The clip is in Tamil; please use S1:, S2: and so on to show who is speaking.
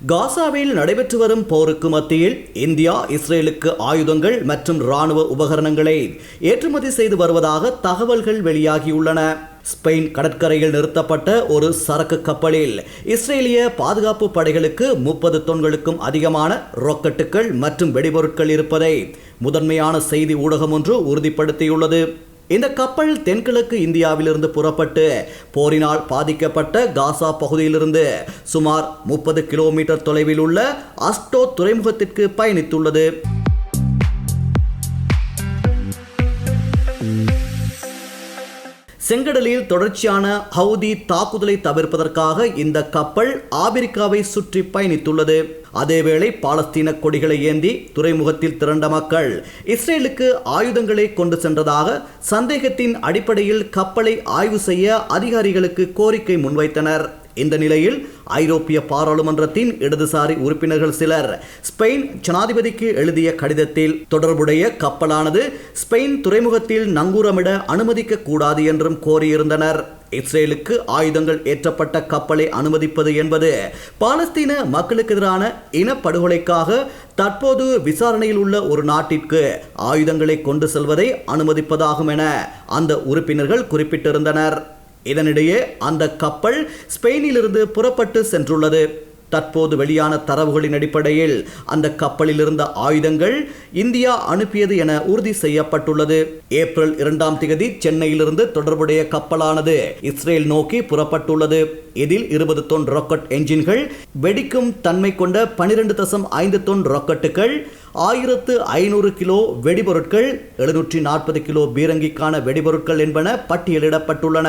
S1: காசாவில் நடைபெற்று வரும் போருக்கு மத்தியில் இந்தியா இஸ்ரேலுக்கு ஆயுதங்கள் மற்றும் ராணுவ உபகரணங்களை ஏற்றுமதி செய்து வருவதாக தகவல்கள் வெளியாகியுள்ளன. ஸ்பெயின் கடற்கரையில் நிறுத்தப்பட்ட ஒரு சரக்கு கப்பலில் இஸ்ரேலிய பாதுகாப்பு படைகளுக்கு முப்பது தொன்களுக்கும் அதிகமான ராக்கெட்டுகள் மற்றும் வெடிபொருட்கள் இருப்பதை முதன்மையான செய்தி ஊடகம் ஒன்று உறுதிப்படுத்தியுள்ளது. இந்த கப்பல் தென்கிழக்கு இந்தியாவிலிருந்து புறப்பட்டு போரினால் பாதிக்கப்பட்ட காசா பகுதியிலிருந்து சுமார் முப்பது கிலோமீட்டர் தொலைவில் உள்ள அஸ்டோ துறைமுகத்திற்கு பயணித்துள்ளது. செங்கடலில் தொடர்ச்சியான ஹவுதி தாக்குதலை தவிர்ப்பதற்காக இந்த கப்பல் ஆபிரிக்காவை சுற்றி பயணித்துள்ளது. அதேவேளை பாலஸ்தீன கொடிகளை ஏந்தி துறைமுகத்தில் திரண்ட மக்கள் இஸ்ரேலுக்கு ஆயுதங்களை கொண்டு சென்றதாக சந்தேகத்தின் அடிப்படையில் கப்பலை ஆய்வு செய்ய அதிகாரிகளுக்கு கோரிக்கை முன்வைத்தனர். இந்த நிலையில் ஐரோப்பிய பாராளுமன்றத்தின் இடதுசாரி உறுப்பினர்கள் சிலர் ஸ்பெயின் ஜனாதிபதிக்கு எழுதிய கடிதத்தில் தொடர்புடைய கப்பலானது ஸ்பெயின் துறைமுகத்தில் நங்கூரமிட அனுமதிக்க கூடாது என்றும் கோரியிருந்தனர். இஸ்ரேலுக்கு ஆயுதங்கள் ஏற்றப்பட்ட கப்பலை அனுமதிப்பது என்பது பாலஸ்தீன மக்களுக்கு எதிரான இனப்படுகொலைக்காக தற்போது விசாரணையில் உள்ள ஒரு நாட்டிற்கு ஆயுதங்களை கொண்டு செல்வதை அனுமதிப்பதாகும் என அந்த உறுப்பினர்கள் குறிப்பிட்டிருந்தனர். இதனிடையே அந்த கப்பல் ஸ்பெயினிலிருந்து புறப்பட்டு சென்றுள்ளது. தற்போது வெளியான தரவுகளின் அடிப்படையில் அந்த கப்பலில் இருந்த ஆயுதங்கள் இந்தியா அனுப்பியது என உறுதி செய்யப்பட்டுள்ளது. ஏப்ரல் இரண்டாம் தேதி சென்னையிலிருந்து தொடர்புடைய கப்பலானது இஸ்ரேல் நோக்கி புறப்பட்டுள்ளது. இதில் இருபது தொன் ராக்கெட் என்ஜின்கள் வெடிக்கும் தன்மை கொண்ட பனிரெண்டு தசம் ஐந்து தொன் ராக்கெட்டுகள் ஆயிரத்து ஐநூறு கிலோ வெடிபொருட்கள் எழுநூற்றி நாற்பது கிலோ பீரங்கிக்கான வெடிபொருட்கள் என்பன பட்டியலிடப்பட்டுள்ளன.